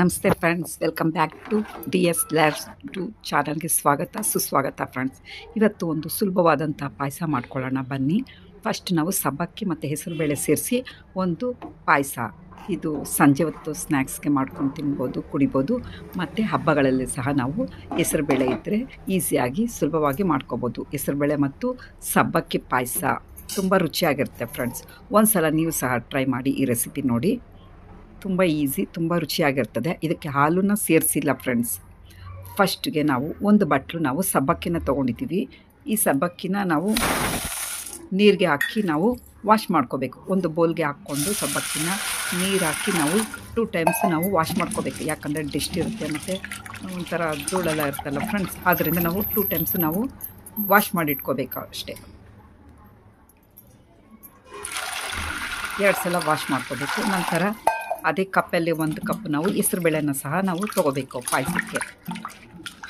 ನಮಸ್ತೆ friends welcome back to D S labs to ಚಾನಲ್ಗೆ ಸ್ವಾಗತ, ಸುಸ್ವಾಗತ ಫ್ರೆಂಡ್ಸ್ ಇವತ್ತು ಒಂದು ಸುಲಭವಾದಂಥ ಪಾಯಸ ಮಾಡ್ಕೊಳ್ಳೋಣ, ಬನ್ನಿ. ಫಸ್ಟ್ ನಾವು ಸಬ್ಬಕ್ಕಿ ಮತ್ತು ಹೆಸರುಬೇಳೆ ಸೇರಿಸಿ ಒಂದು ಪಾಯಸ. ಇದು ಸಂಜೆ ಹೊತ್ತು ಸ್ನ್ಯಾಕ್ಸ್ಗೆ ಮಾಡ್ಕೊಂಡು ತಿನ್ಬೋದು, ಕುಡಿಬೋದು, ಮತ್ತು ಹಬ್ಬಗಳಲ್ಲಿ ಸಹ ನಾವು ಹೆಸರುಬೇಳೆ ಇದ್ದರೆ ಈಸಿಯಾಗಿ ಸುಲಭವಾಗಿ ಮಾಡ್ಕೋಬೋದು. ಹೆಸರುಬೇಳೆ ಮತ್ತು ಸಬ್ಬಕ್ಕಿ ಪಾಯಸ. ತುಂಬ ರುಚಿಯಾಗಿರುತ್ತೆ ಫ್ರೆಂಡ್ಸ್ ಒಂದು ಸಲ ನೀವು ಸಹ ಟ್ರೈ ಮಾಡಿ ಈ ರೆಸಿಪಿ ನೋಡಿ. ತುಂಬ ಈಸಿ ತುಂಬ ರುಚಿಯಾಗಿರ್ತದೆ. ಇದಕ್ಕೆ ಹಾಲನ್ನು ಸೇರಿಸಿಲ್ಲ ಫ್ರೆಂಡ್ಸ್ ಫಸ್ಟ್ಗೆ ನಾವು ಒಂದು ಬಟ್ಲು ನಾವು ಸಬ್ಬಕ್ಕಿನ ತೊಗೊಂಡಿದ್ದೀವಿ. ಈ ಸಬ್ಬಕ್ಕಿನ ನಾವು ನೀರಿಗೆ ಹಾಕಿ ನಾವು ವಾಶ್ ಮಾಡ್ಕೋಬೇಕು. ಒಂದು ಬೌಲ್ಗೆ ಹಾಕ್ಕೊಂಡು ಸಬ್ಬಕ್ಕಿನ ನೀರು ಹಾಕಿ ನಾವು ಟೂ ಟೈಮ್ಸ್ ನಾವು ವಾಶ್ ಮಾಡ್ಕೋಬೇಕು. ಯಾಕಂದರೆ ಡಿಸ್ಟ್ ಇರುತ್ತೆ ಮತ್ತು ಒಂಥರ ಧೂಳೆಲ್ಲ ಇರುತ್ತಲ್ಲ ಫ್ರೆಂಡ್ಸ್ ಆದ್ದರಿಂದ ನಾವು ಟೂ ಟೈಮ್ಸ್ ನಾವು ವಾಶ್ ಮಾಡಿ ಇಟ್ಕೋಬೇಕು ಅಷ್ಟೇ. ಎರಡು ಸಲ ವಾಶ್ ಮಾಡ್ಕೋಬೇಕು. ನಂತರ ಅದೇ ಕಪ್ಪಲ್ಲಿ ಒಂದು ಕಪ್ ನಾವು ಹೆಸ್ರುಬೇಳೆನ ಸಹ ನಾವು ತೊಗೋಬೇಕು ಪಾಯಸಕ್ಕೆ.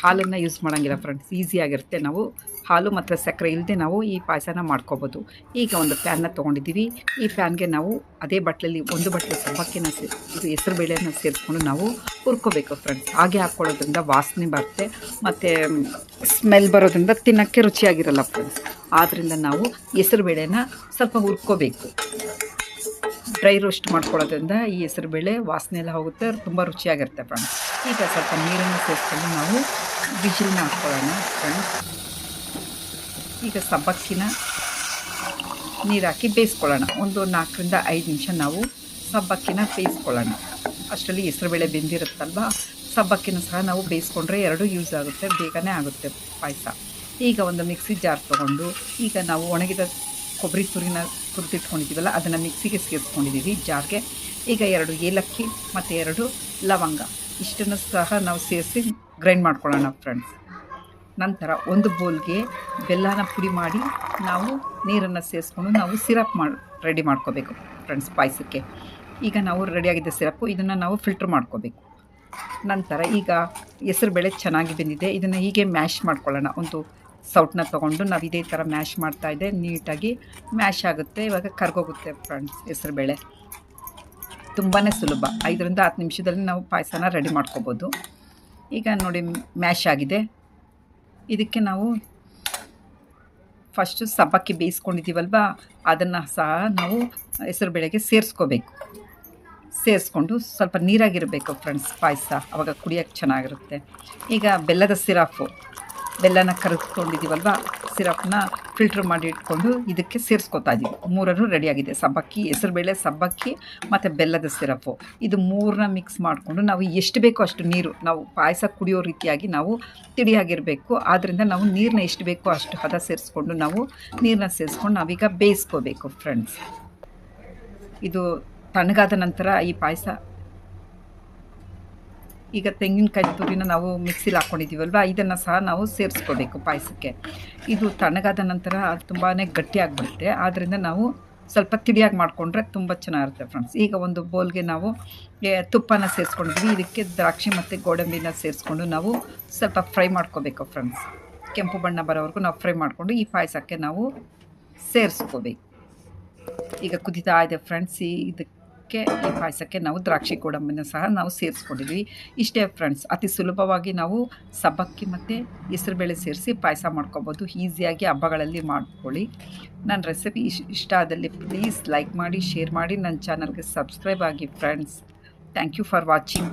ಹಾಲನ್ನು ಯೂಸ್ ಮಾಡೋಂಗಿಲ್ಲ ಫ್ರೆಂಡ್ಸ್ ಈಸಿಯಾಗಿರುತ್ತೆ ನಾವು ಹಾಲು ಮತ್ತು ಸಕ್ಕರೆ ಇಲ್ಲದೆ ನಾವು ಈ ಪಾಯಸನ ಮಾಡ್ಕೋಬೋದು. ಈಗ ಒಂದು ಫ್ಯಾನ್ನ ತೊಗೊಂಡಿದ್ದೀವಿ. ಈ ಫ್ಯಾನ್ಗೆ ನಾವು ಅದೇ ಬಟ್ಲಲ್ಲಿ ಒಂದು ಬಟ್ಲು ಸಬ್ಬಕ್ಕಿನ ಸೇ ಇದು ಹೆಸರುಬೇಳೆನ ಸೇರಿಸ್ಕೊಂಡು ನಾವು ಹುರ್ಕೋಬೇಕು ಫ್ರೆಂಡ್ಸ್ ಹಾಗೆ ಹಾಕ್ಕೊಳ್ಳೋದ್ರಿಂದ ವಾಸನೆ ಬರುತ್ತೆ ಮತ್ತು ಸ್ಮೆಲ್ ಬರೋದ್ರಿಂದ ತಿನ್ನೋಕ್ಕೆ ರುಚಿಯಾಗಿರಲ್ಲ ಫ್ರೆಂಡ್ಸ್ ಆದ್ದರಿಂದ ನಾವು ಹೆಸರುಬೇಳೆನ ಸ್ವಲ್ಪ ಹುರ್ಕೋಬೇಕು. ಡ್ರೈ ರೋಸ್ಟ್ ಮಾಡ್ಕೊಳ್ಳೋದ್ರಿಂದ ಈ ಹೆಸರುಬೇಳೆ ವಾಸನೆ ಎಲ್ಲ ಹೋಗುತ್ತೆ, ತುಂಬ ರುಚಿಯಾಗಿರುತ್ತೆ ಫ್ರೆಂಡ್ಸ್ ಈಗ ಸ್ವಲ್ಪ ನೀರನ್ನು ಸೇರಿಸ್ಕೊಂಡು ನಾವು ಬಿಸಿಲನ್ನ ಹಾಕ್ಕೊಳ್ಳೋಣ ಫ್ರೆಂಡ್ಸ್ ಈಗ ಸಬ್ಬಕ್ಕಿನ ನೀರು ಹಾಕಿ ಬೇಯಿಸ್ಕೊಳ್ಳೋಣ. ಒಂದು ನಾಲ್ಕರಿಂದ ಐದು ನಿಮಿಷ ನಾವು ಸಬ್ಬಕ್ಕಿನ ಬೇಯಿಸ್ಕೊಳ್ಳೋಣ. ಅಷ್ಟರಲ್ಲಿ ಹೆಸರುಬೇಳೆ ಬೆಂದಿರುತ್ತಲ್ವ? ಸಬ್ಬಕ್ಕಿನ ಸಹ ನಾವು ಬೇಯಿಸ್ಕೊಂಡ್ರೆ ಎರಡೂ ಯೂಸ್ ಆಗುತ್ತೆ, ಬೇಗನೆ ಆಗುತ್ತೆ ಪಾಯಸ. ಈಗ ಒಂದು ಮಿಕ್ಸಿ ಜಾರ್ ತೊಗೊಂಡು ಈಗ ನಾವು ಒಣಗಿದ ಕೊಬ್ಬರಿ ತುರಿನ ತುರಿದಿಟ್ಕೊಂಡಿದ್ದೀವಲ್ಲ, ಅದನ್ನು ಮಿಕ್ಸಿಗೆ ಸೇರಿಸ್ಕೊಂಡಿದ್ದೀವಿ ಜಾರ್ಗೆ. ಈಗ ಎರಡು ಏಲಕ್ಕಿ ಮತ್ತು ಎರಡು ಲವಂಗ, ಇಷ್ಟನ್ನು ಸಹ ನಾವು ಸೇರಿಸಿ ಗ್ರೈಂಡ್ ಮಾಡ್ಕೊಳ್ಳೋಣ ಫ್ರೆಂಡ್ಸ್ ನಂತರ ಒಂದು ಬೌಲ್ಗೆ ಬೆಲ್ಲನ ಪುಡಿ ಮಾಡಿ ನಾವು ನೀರನ್ನು ಸೇರಿಸ್ಕೊಂಡು ನಾವು ಸಿರಪ್ ಮಾಡಿ ರೆಡಿ ಮಾಡ್ಕೋಬೇಕು ಫ್ರೆಂಡ್ಸ್ ಪಾಯಸಕ್ಕೆ. ಈಗ ನಾವು ರೆಡಿಯಾಗಿದ್ದ ಸಿರಪ್ಪು ಇದನ್ನು ನಾವು ಫಿಲ್ಟ್ರ್ ಮಾಡ್ಕೋಬೇಕು. ನಂತರ ಈಗ ಹೆಸರುಬೇಳೆ ಚೆನ್ನಾಗಿ ಬೆಂದಿದೆ, ಇದನ್ನು ಹೀಗೆ ಮ್ಯಾಶ್ ಮಾಡ್ಕೊಳ್ಳೋಣ. ಒಂದು ಸೌಟನ್ನ ತೊಗೊಂಡು ನಾವು ಇದೇ ಥರ ಮ್ಯಾಶ್ ಮಾಡ್ತಾಯಿದ್ದೆ ನೀಟಾಗಿ ಮ್ಯಾಶ್ ಆಗುತ್ತೆ. ಇವಾಗ ಕರ್ಗೋಗುತ್ತೆ ಫ್ರೆಂಡ್ಸ್ ಹೆಸರುಬೇಳೆ ತುಂಬಾ ಸುಲಭ. ಐದರಿಂದ ಹತ್ತು ನಿಮಿಷದಲ್ಲಿ ನಾವು ಪಾಯಸನ ರೆಡಿ ಮಾಡ್ಕೋಬೋದು. ಈಗ ನೋಡಿ ಮ್ಯಾಶ್ ಆಗಿದೆ. ಇದಕ್ಕೆ ನಾವು ಫಸ್ಟು ಸಬ್ಬಕ್ಕಿ ಬೇಯಿಸ್ಕೊಂಡಿದ್ದೀವಲ್ವ? ಅದನ್ನು ಸಹ ನಾವು ಹೆಸರುಬೇಳೆಗೆ ಸೇರಿಸ್ಕೋಬೇಕು. ಸೇರಿಸ್ಕೊಂಡು ಸ್ವಲ್ಪ ನೀರಾಗಿರಬೇಕು ಫ್ರೆಂಡ್ಸ್ ಪಾಯಸ ಅವಾಗ ಕುಡಿಯೋಕ್ಕೆ ಚೆನ್ನಾಗಿರುತ್ತೆ. ಈಗ ಬೆಲ್ಲದ ಸಿರಪ್ಪು ಬೆಲ್ಲನ ಕರೆದುಕೊಂಡಿದ್ದೀವಲ್ವ ಸಿರಪ್ನ ಫಿಲ್ಟ್ರ್ ಮಾಡಿ ಇಟ್ಕೊಂಡು ಇದಕ್ಕೆ ಸೇರಿಸ್ಕೊತಾ ಇದ್ದೀವಿ ಮೂರನ್ನು ರೆಡಿಯಾಗಿದೆ ಸಬ್ಬಕ್ಕಿ ಹೆಸರುಬೇಳೆ ಸಬ್ಬಕ್ಕಿ ಮತ್ತು ಬೆಲ್ಲದ ಸಿರಪ್ಪು ಇದು ಮೂರನ್ನ ಮಿಕ್ಸ್ ಮಾಡಿಕೊಂಡು ನಾವು ಎಷ್ಟು ಬೇಕೋ ಅಷ್ಟು ನೀರು, ನಾವು ಪಾಯಸ ಕುಡಿಯೋ ರೀತಿಯಾಗಿ ನಾವು ತಿಳಿಯಾಗಿರಬೇಕು ಆದ್ದರಿಂದ ನಾವು ನೀರನ್ನ ಎಷ್ಟು ಬೇಕೋ ಅಷ್ಟು ಹದ ಸೇರಿಸ್ಕೊಂಡು ನಾವು ನೀರನ್ನ ಸೇರಿಸ್ಕೊಂಡು ನಾವೀಗ ಬೇಯಿಸ್ಕೋಬೇಕು ಫ್ರೆಂಡ್ಸ್ ಇದು ತಣ್ಣಗಾದ ನಂತರ ಈ ಪಾಯಸ ಈಗ ತೆಂಗಿನಕಾಯಿ ತುರಿನ ನಾವು ಮಿಕ್ಸಿಲಿ ಹಾಕ್ಕೊಂಡಿದ್ದೀವಲ್ವ ಇದನ್ನು ಸಹ ನಾವು ಸೇರಿಸ್ಕೋಬೇಕು ಪಾಯಸಕ್ಕೆ. ಇದು ತಣ್ಣಗಾದ ನಂತರ ತುಂಬಾ ಗಟ್ಟಿಯಾಗಿಬಿಡುತ್ತೆ. ಆದ್ದರಿಂದ ನಾವು ಸ್ವಲ್ಪ ತಿಳಿಯಾಗಿ ಮಾಡಿಕೊಂಡ್ರೆ ತುಂಬ ಚೆನ್ನಾಗಿರುತ್ತೆ ಫ್ರೆಂಡ್ಸ್ ಈಗ ಒಂದು ಬೌಲ್ಗೆ ನಾವು ತುಪ್ಪನ ಸೇರಿಸ್ಕೊಂಡಿದ್ವಿ. ಇದಕ್ಕೆ ದ್ರಾಕ್ಷಿ ಮತ್ತು ಗೋಡಂಬಿನ ಸೇರಿಸ್ಕೊಂಡು ನಾವು ಸ್ವಲ್ಪ ಫ್ರೈ ಮಾಡ್ಕೋಬೇಕು ಫ್ರೆಂಡ್ಸ್ ಕೆಂಪು ಬಣ್ಣ ಬರೋವರೆಗೂ ನಾವು ಫ್ರೈ ಮಾಡಿಕೊಂಡು ಈ ಪಾಯಸಕ್ಕೆ ನಾವು ಸೇರಿಸ್ಕೋಬೇಕು. ಈಗ ಕುದಿತಾ ಇದೆ ಫ್ರೆಂಡ್ಸ್ ಇದಕ್ಕೆ ಈ ಪಾಯಸಕ್ಕೆ ನಾವು ದ್ರಾಕ್ಷಿ ಗೋಡಂಬಿನ ಸಹ ನಾವು ಸೇರಿಸ್ಕೊಂಡಿದ್ವಿ. ಇಷ್ಟೇ ಫ್ರೆಂಡ್ಸ್ ಅತಿ ಸುಲಭವಾಗಿ ನಾವು ಸಬ್ಬಕ್ಕಿ ಮತ್ತು ಹೆಸರುಬೇಳೆ ಸೇರಿಸಿ ಪಾಯಸ ಮಾಡ್ಕೊಬೋದು. ಈಸಿಯಾಗಿ ಹಬ್ಬಗಳಲ್ಲಿ ಮಾಡ್ಕೊಳ್ಳಿ. ನನ್ನ ರೆಸಿಪಿ ಇಷ್ಟ ಆದಲ್ಲಿ ಪ್ಲೀಸ್ ಲೈಕ್ ಮಾಡಿ ಶೇರ್ ಮಾಡಿ. ನನ್ನ ಚಾನಲ್ಗೆ ಸಬ್ಸ್ಕ್ರೈಬ್ ಆಗಿ friends thank you for watching